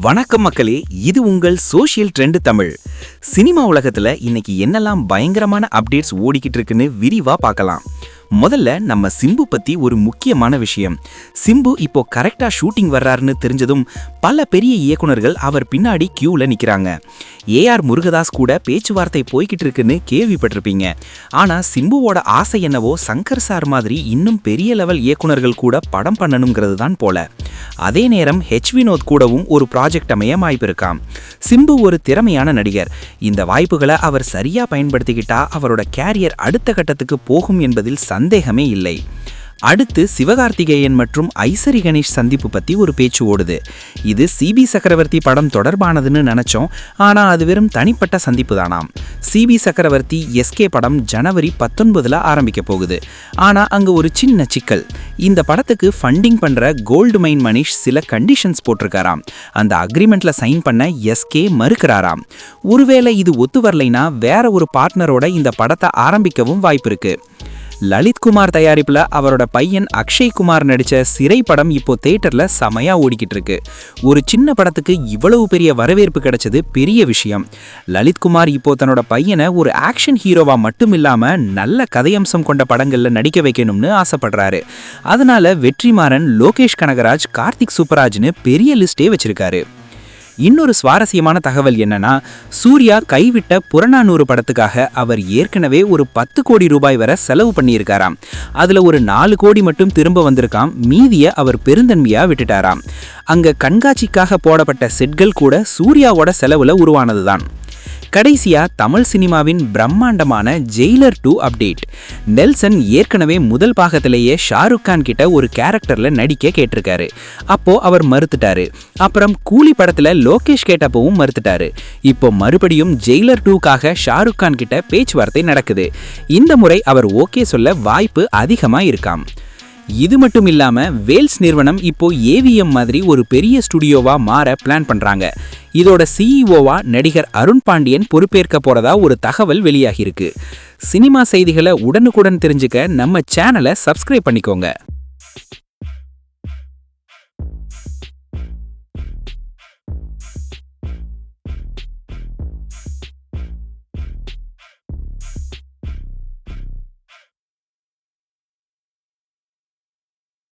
வணக்கம் மக்களே இது உங்கள் சோஷியல் ட்ரெண்ட் தமிழ். சினிமா உலகத்துல இன்னைக்கு என்னெல்லாம் பயங்கரமான அப்டேட்ஸ் ஓடிக்கிட்டு இருக்குன்னு விரிவா பார்க்கலாம். முதல்ல நம்ம சிம்பு பத்தி ஒரு முக்கியமான விஷயம். சிம்பு இப்போ கரெக்டா ஷூட்டிங் வர்றாருன்னு தெரிஞ்சதும் பல பெரிய இயக்குனர்கள் அவர் பின்னாடி கியூவில் நிற்கிறாங்க ஏஆர் முருகதாஸ் கூட பேச்சுவார்த்தை போய்கிட்டு இருக்குன்னு கேள்விப்பட்டிருப்பீங்க. ஆனால் சிம்புவோட ஆசை என்னவோ சங்கர் சார் மாதிரி இன்னும் பெரிய லெவல் இயக்குனர்கள் கூட படம் பண்ணணுங்கிறது தான் போல. அதே நேரம் ஹெச் வினோத் கூடவும் ஒரு ப்ராஜெக்ட் அமைய வாய்ப்பு இருக்காம். சிம்பு ஒரு திறமையான நடிகர். இந்த வாய்ப்புகளை அவர் சரியாக பயன்படுத்திக்கிட்டா அவரோட கேரியர் அடுத்த கட்டத்துக்கு போகும் என்பதில் சந்தேகமே இல்லை. அடுத்து சிவகார்த்திகேயன் மற்றும் ஐசரி கணேஷ் சந்திப்பு பத்தி ஒரு பேச்சு ஓடுது. இது சிபி சக்கரவர்த்தி படம் தொடர்பானதுன்னு நினைச்சோம். ஆனா அது வெறும் தனிப்பட்ட சந்திப்பு தானாம். சிபி சக்கரவர்த்தி எஸ்கே படம் ஜனவரி பத்தொன்பதுல ஆரம்பிக்க போகுது. ஆனா அங்க ஒரு சின்ன சிக்கல். இந்த படத்துக்கு ஃபண்டிங் பண்ற கோல்டு மைன் மனிஷ் சில கண்டிஷன்ஸ் போட்டிருக்காராம். அந்த அக்ரிமெண்ட்ல சைன் பண்ண எஸ்கே மறுக்கிறாராம். ஒருவேளை இது ஒத்து வரலைன்னா வேற ஒரு பார்ட்னரோட இந்த படத்தை ஆரம்பிக்கவும் வாய்ப்பு லலித் லலித்குமார் தயாரிப்புல அவரோட பையன் அக்ஷய் குமார் நடிச்ச சிறை படம் இப்போ தேட்டர்ல செமையா ஓடிக்கிட்டு இருக்கு ஒரு சின்ன படத்துக்கு இவ்வளவு பெரிய வரவேற்பு கிடைச்சது பெரிய விஷயம். லலித்குமார் இப்போ தன்னோட பையனை ஒரு ஆக்ஷன் ஹீரோவா மட்டும் இல்லாம நல்ல கதையம்சம் கொண்ட படங்கள்ல நடிக்க வைக்கணும்னு ஆசைப்படுறாரு. அதனால வெற்றிமாறன் லோகேஷ் கனகராஜ் கார்த்திக் சூப்பராஜ்னு பெரிய லிஸ்டே வச்சிருக்காரு. இன்னொரு சுவாரஸ்யமான தகவல் என்னன்னா சூர்யா கைவிட்ட புறநானூறு படத்துக்காக அவர் ஏற்கனவே ஒரு பத்து கோடி ரூபாய் வரை செலவு பண்ணியிருக்காராம். அதுல ஒரு நாலு கோடி மட்டும் திரும்ப வந்திருக்காம். மீதிய அவர் பெருந்தன்மையா விட்டுட்டாராம். அங்க கண்காட்சிக்காக போடப்பட்ட செட்கள் கூட சூர்யாவோட செலவுல உருவானதுதான். கடைசியா தமிழ் சினிமாவின் பிரம்மாண்டமான ஜெயிலர் டூ அப்டேட் நெல்சன் ஏற்கனவே முதல் பாகத்திலேயே ஷாருக் கான் கிட்ட ஒரு கேரக்டர்ல நடிக்க கேட்டிருக்காரு. அப்போ அவர் மறுத்துட்டாரு. அப்புறம் கூலி படத்துல லோகேஷ் கேட்டப்பவும் மறுத்துட்டாரு. இப்போ மறுபடியும் ஜெயிலர் டூக்காக ஷாருக் கான் கிட்ட பேச்சுவார்த்தை நடக்குது. இந்த முறை அவர் ஓகே சொல்ல வாய்ப்பு அதிகமா இருக்காம் இது மட்டும் இல்லாமல் வேல்ஸ் நிறுவனம் இப்போ ஏவிஎம் மாதிரி ஒரு பெரிய ஸ்டுடியோவாக மாற பிளான் பண்ணுறாங்க இதோட சிஇஓவா நடிகர் அருண் பாண்டியன் பொறுப்பேற்க போறதா ஒரு தகவல் வெளியாகியிருக்கு. சினிமா செய்திகளை உடனுக்குடன் தெரிஞ்சுக்க நம்ம சேனலை சப்ஸ்கிரைப் பண்ணிக்கோங்க.